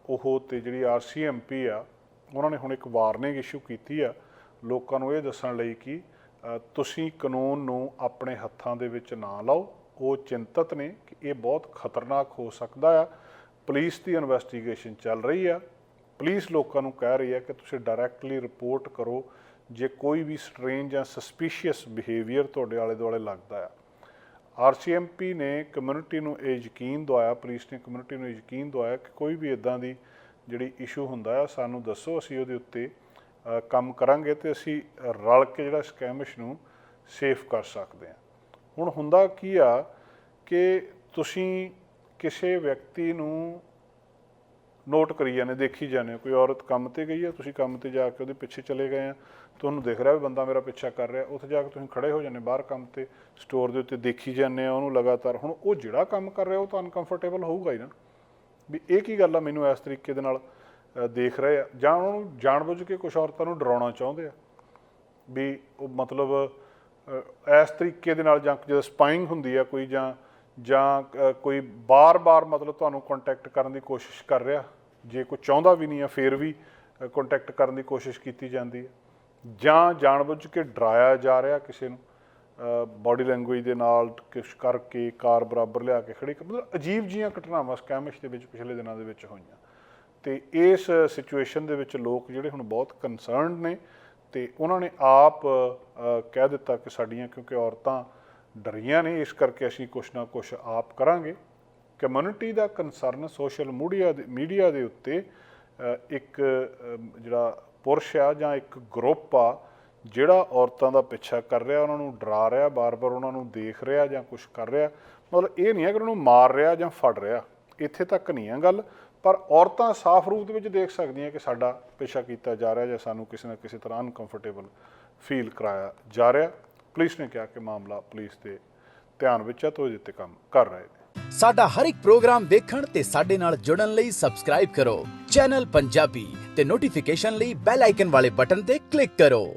ਉਹ ਤੇ ਜਿਹੜੀ ਆਰਸੀਐਮਪੀ ਆ, ਉਹਨਾਂ ਨੇ ਹੁਣ ਇੱਕ ਵਾਰਨਿੰਗ ਇਸ਼ੂ ਕੀਤੀ ਆ ਲੋਕਾਂ ਨੂੰ ਇਹ ਦੱਸਣ ਲਈ ਕਿ ਤੁਸੀਂ ਕਾਨੂੰਨ ਨੂੰ ਆਪਣੇ ਹੱਥਾਂ ਦੇ ਵਿੱਚ ਨਾ ਲਾਓ। ਉਹ ਚਿੰਤਤ ਨੇ ਕਿ ਇਹ ਬਹੁਤ ਖਤਰਨਾਕ ਹੋ ਸਕਦਾ ਆ। ਪੁਲਿਸ ਦੀ ਇਨਵੈਸਟੀਗੇਸ਼ਨ ਚੱਲ ਰਹੀ ਆ। ਪੁਲਿਸ ਲੋਕਾਂ ਨੂੰ ਕਹਿ ਰਹੀ ਹੈ ਕਿ ਤੁਸੀਂ ਡਾਇਰੈਕਟਲੀ ਰਿਪੋਰਟ ਕਰੋ ਜੇ ਕੋਈ ਵੀ ਸਟ੍ਰੇਂਜ ਜਾਂ ਸਸਪੀਸ਼ੀਅਸ ਬਿਹੇਵੀਅਰ ਤੁਹਾਡੇ ਆਲੇ ਦੁਆਲੇ ਲੱਗਦਾ ਆ। ਆਰਸੀਐਮਪੀ ਨੇ ਕਮਿਊਨਿਟੀ ਨੂੰ ਇਹ ਯਕੀਨ ਦਵਾਇਆ, ਪੁਲਿਸ ਨੇ ਕਮਿਊਨਿਟੀ ਨੂੰ ਯਕੀਨ ਦਵਾਇਆ ਕਿ ਕੋਈ ਵੀ ਇਦਾਂ ਦੀ ਜਿਹੜੀ ਇਸ਼ੂ ਹੁੰਦਾ ਆ, ਸਾਨੂੰ ਦੱਸੋ, ਅਸੀਂ ਉਹਦੇ ਉੱਤੇ ਕੰਮ ਕਰਾਂਗੇ ਤੇ ਅਸੀਂ ਰਲ ਕੇ ਜਿਹੜਾ ਸਕੈਮਿਸ਼ ਨੂੰ ਸੇਫ ਕਰ ਸਕਦੇ ਹਾਂ ਹੁਣ ਹੁੰਦਾ ਕੀ ਆ ਕਿ ਤੁਸੀਂ ਕਿਸੇ ਵਿਅਕਤੀ ਨੂੰ ਨੋਟ ਕਰੀ ਜਾਂਦੇ, ਦੇਖੀ ਜਾਂਦੇ ਹੋ। ਕੋਈ ਔਰਤ ਕੰਮ ਤੇ ਗਈ ਆ, ਤੁਸੀਂ ਕੰਮ ਤੇ ਜਾ ਕੇ ਉਹਦੇ ਪਿੱਛੇ ਚਲੇ ਗਏ ਆ, ਤੁਹਾਨੂੰ ਦਿਖ ਰਿਹਾ ਵੀ ਬੰਦਾ ਮੇਰਾ ਪਿੱਛਾ ਕਰ ਰਿਹਾ, ਉੱਥੇ ਜਾ ਕੇ ਤੁਸੀਂ ਖੜੇ ਹੋ ਜਾਂਦੇ ਬਾਹਰ ਕੰਮ ਤੇ ਸਟੋਰ ਦੇ ਉੱਤੇ ਦੇਖੀ ਜਾਂਦੇ ਆ ਉਹਨੂੰ ਲਗਾਤਾਰ, ਹੁਣ ਉਹ ਜਿਹੜਾ ਕੰਮ ਕਰ ਰਿਹਾ ਉਹ ਤਾਂ ਅਨਕੰਫਰਟੇਬਲ ਹੋਊਗਾ ਹੀ ਨਾ ਵੀ ਇਹ ਕੀ ਗੱਲ ਆ ਮੈਨੂੰ ਇਸ ਤਰੀਕੇ ਦੇ ਨਾਲ ਦੇਖ ਰਹੇ ਆ। ਜਾਂ ਉਹਨਾਂ ਨੂੰ ਜਾਣਬੁੱਝ ਕੇ ਕੁਝ ਔਰਤਾਂ ਨੂੰ ਡਰਾਉਣਾ ਚਾਹੁੰਦੇ ਆ। ਵੀ ਉਹ ਮਤਲਬ ਇਸ ਤਰੀਕੇ ਦੇ ਨਾਲ ਜਾਂ ਜਦੋਂ ਸਪਾਈਂਗ ਹੁੰਦੀ ਆ ਕੋਈ ਜਾਂ ਜਾਂ ਕੋਈ ਬਾਰ-ਬਾਰ ਮਤਲਬ ਤੁਹਾਨੂੰ ਕੰਟੈਕਟ ਕਰਨ ਦੀ ਕੋਸ਼ਿਸ਼ ਕਰ ਰਿਹਾ। ਜੇ ਕੋਈ ਚਾਹੁੰਦਾ ਵੀ ਨਹੀਂ ਆ, ਫੇਰ ਵੀ ਕੰਟੈਕਟ ਕਰਨ ਦੀ ਕੋਸ਼ਿਸ਼ ਕੀਤੀ ਜਾਂਦੀ ਹੈ ਜਾਂ ਜਾਣਬੁੱਝ ਕੇ ਡਰਾਇਆ ਜਾ ਰਿਹਾ ਕਿਸੇ ਨੂੰ ਬਾਡੀ ਲੈਂਗੁਏਜ ਦੇ ਨਾਲ ਕੁਛ ਕਰਕੇ, ਕਾਰ ਬਰਾਬਰ ਲਿਆ ਕੇ ਖੜੀ ਕਰ- ਮਤਲਬ ਅਜੀਬ ਜੀਆਂ ਘਟਨਾਵਾਂ ਸਕੈਮਿਸ਼ ਦੇ ਵਿੱਚ ਪਿਛਲੇ ਦਿਨਾਂ ਦੇ ਵਿੱਚ ਹੋਈਆਂ। ਤੇ ਇਸ ਸਿਚੁਏਸ਼ਨ ਦੇ ਵਿੱਚ ਲੋਕ ਜਿਹੜੇ ਹੁਣ ਬਹੁਤ ਕਨਸਰਨਡ ਨੇ ਤੇ ਉਹਨਾਂ ਨੇ ਆਪ ਕਹਿ ਦਿੱਤਾ ਕਿ ਸਾਡੀਆਂ ਕਿਉਂਕਿ ਔਰਤਾਂ ਡਰੀਆਂ ਨੇ, ਇਸ ਕਰਕੇ ਅਸੀਂ ਕੁਛ ਨਾ ਕੁਛ ਆਪ ਕਰਾਂਗੇ। ਕਮਿਊਨਿਟੀ ਦਾ ਕਨਸਰਨ ਸੋਸ਼ਲ ਮੀਡੀਆ ਦੇ ਮੀਡੀਆ ਦੇ ਉੱਤੇ ਇੱਕ ਜਿਹੜਾ ਪੁਰਸ਼ ਆ ਜਾਂ ਇੱਕ ਗਰੁੱਪ ਆ, ਜਿਹੜਾ ਔਰਤਾਂ ਦਾ ਪਿੱਛਾ ਕਰ ਰਿਹਾ, ਉਹਨਾਂ ਨੂੰ ਡਰਾ ਰਿਹਾ, ਬਾਰ-ਬਾਰ ਉਹਨਾਂ ਨੂੰ ਦੇਖ ਰਿਹਾ ਜਾਂ ਕੁਝ ਕਰ ਰਿਹਾ, ਮਤਲਬ ਇਹ ਨਹੀਂ ਹੈ ਕਿ ਉਹਨਾਂ ਨੂੰ ਮਾਰ ਰਿਹਾ ਜਾਂ ਫੜ ਰਿਹਾ। ਇੱਥੇ ਤੱਕ ਨਹੀਂ ਹੈ ਗੱਲ। ਪਰ ਔਰਤਾਂ ਸਾਫ਼ ਰੂਪ ਦੇ ਵਿੱਚ ਦੇਖ ਸਕਦੀਆਂ ਕਿ ਸਾਡਾ ਪਿੱਛਾ ਕੀਤਾ ਜਾ ਰਿਹਾ ਜਾਂ ਸਾਨੂੰ ਕਿਸੇ ਨਾ ਕਿਸੇ ਤਰ੍ਹਾਂ ਅਨਕੰਫਰਟੇਬਲ ਫੀਲ ਕਰਾਇਆ ਜਾ ਰਿਹਾ। ਪੁਲਿਸ ਨੇ ਕਿਹਾ ਕਿ ਮਾਮਲਾ ਪੁਲਿਸ ਦੇ ਧਿਆਨ ਵਿੱਚ ਹੈ ਤੋਂ ਇਹਦੇ ਕੰਮ ਕਰ ਰਹੇ ਨੇ। ਸਾਡਾ ਹਰ ਇੱਕ ਪ੍ਰੋਗਰਾਮ ਦੇਖਣ ਤੇ ਸਾਡੇ ਨਾਲ ਜੁੜਨ ਲਈ ਸਬਸਕ੍ਰਾਈਬ ਕਰੋ। ਚੈਨਲ ਪੰਜਾਬੀ ਤੇ ਨੋਟੀਫਿਕੇਸ਼ਨ ਲਈ ਬੈਲ ਆਈਕਨ ਵਾਲੇ ਬਟਨ ਤੇ ਕਲਿੱਕ ਕਰੋ।